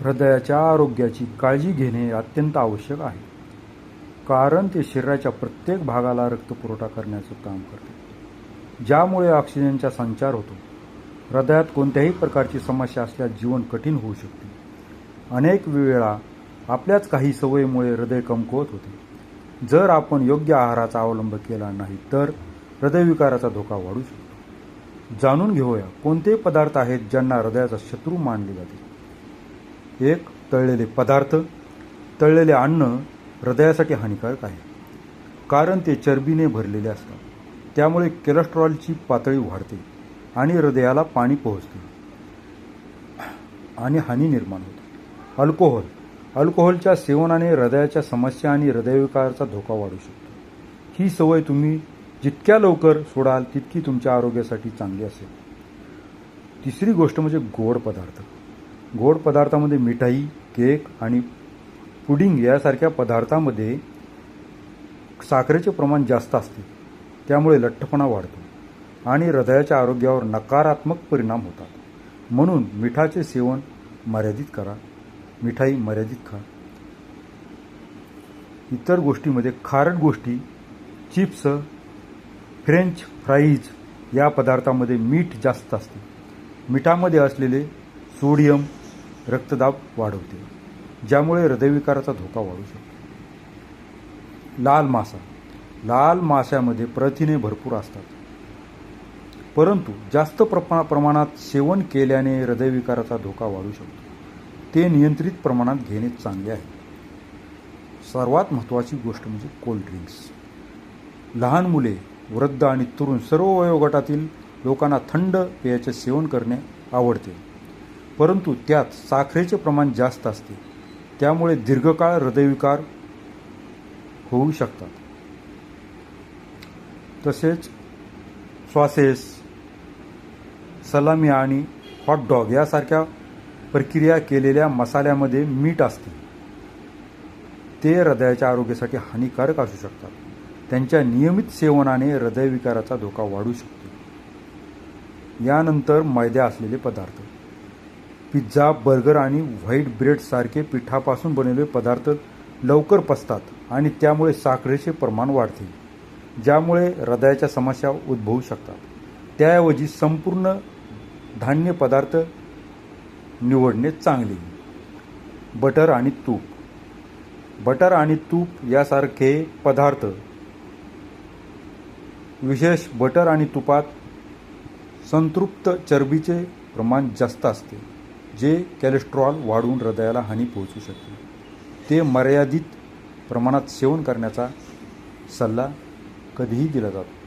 हृदयाच्या आरोग्याची काळजी घेणे अत्यंत आवश्यक आहे. कारण ते शरीराच्या प्रत्येक भागाला रक्तपुरवठा करण्याचं काम करते. ज्यामुळे ऑक्सिजनचा संचार होतो. हृदयात कोणत्याही प्रकारची समस्या असल्यास जीवन कठीण होऊ शकते. अनेक वेळा आपल्याच काही सवयीमुळे हृदय कमकुवत होते. जर आपण योग्य आहाराचा अवलंब केला नाही तर हृदयविकाराचा धोका वाढू शकतो. जाणून घेऊया कोणते पदार्थ आहेत ज्यांना हृदयाचा शत्रू मानले जाते? एक तळलेले पदार्थ तळलेले अन्न हृदयासाठी हानिकारक आहे. कारण ते चरबीने भरलेले असतात. त्यामुळे कोलेस्ट्रॉलची पातळी वाढते आणि हृदयाला पाणी पोहोचते. आणि हानी निर्माण होते. अल्कोहोल. अल्कोहोलच्या सेवनाने हृदयाच्या समस्या आणि हृदयविकाराचा धोका वाढू शकतो. ही सवय तुम्ही जितक्या लवकर सोडाल तितकी तुमच्या आरोग्यासाठी चांगली असेल. तिसरी गोष्ट म्हणजे गोड पदार्थ. गोड पदार्थामध्ये मिठाई केक आणि पुडिंग यासारख्या पदार्थामध्ये साखरेचे प्रमाण जास्त असते. त्यामुळे लठ्ठपणा वाढतो आणि हृदयाच्या आरोग्यावर नकारात्मक परिणाम होतात. म्हणून मिठाचे सेवन मर्यादित करा. मिठाई मर्यादित खा. इतर गोष्टीमध्ये खारट गोष्टी चिप्स फ्रेंच फ्राईज या पदार्थामध्ये मीठ जास्त असते. मिठामध्ये असलेले सोडियम रक्तदाब वाढवते ज्यामुळे हृदयविकाराचा धोका वाढू शकतो. लाल मासा. लाल माशामध्ये प्रथिने भरपूर असतात. परंतु जास्त प्रमा प्रमाणात सेवन केल्याने हृदयविकाराचा धोका वाढू शकतो. ते नियंत्रित प्रमाणात घेणे चांगले आहे. सर्वात महत्त्वाची गोष्ट म्हणजे कोल्ड ड्रिंक्स. लहान मुले वृद्ध आणि तरुण सर्व वयोगटातील लोकांना थंड पेयाचे सेवन करणे आवडते. परंतु त्यात साखरेचे प्रमाण जास्त असते. त्यामुळे दीर्घकाळ हृदयविकार होऊ शकतात. तसेच सॉसेस सलामी आणि हॉटडॉग यासारख्या प्रक्रिया केलेल्या मसाल्यामध्ये मीठ असते. ते हृदयाच्या आरोग्यासाठी हानिकारक असू शकतात. त्यांच्या नियमित सेवनाने हृदयविकाराचा धोका वाढू शकतो. यानंतर मैद्या असलेले पदार्थ. पिझ्झा बर्गर आणि व्हाईट ब्रेडसारखे पिठापासून बनवलेले पदार्थ लवकर पचतात आणि त्यामुळे साखरेचे प्रमाण वाढते ज्यामुळे हृदयाच्या समस्या उद्भवू शकतात. त्याऐवजी संपूर्ण धान्य पदार्थ निवडणे चांगले. बटर आणि तूप. बटर आणि तूप यासारखे पदार्थ विशेष बटर आणि तुपात संतृप्त चरबीचे प्रमाण जास्त असते. जे कॅलेस्ट्रॉल वाढवून हृदयाला हानी पोहोचू शकते. ते मर्यादित प्रमाणात सेवन करण्याचा सल्ला कधीही दिला जातो.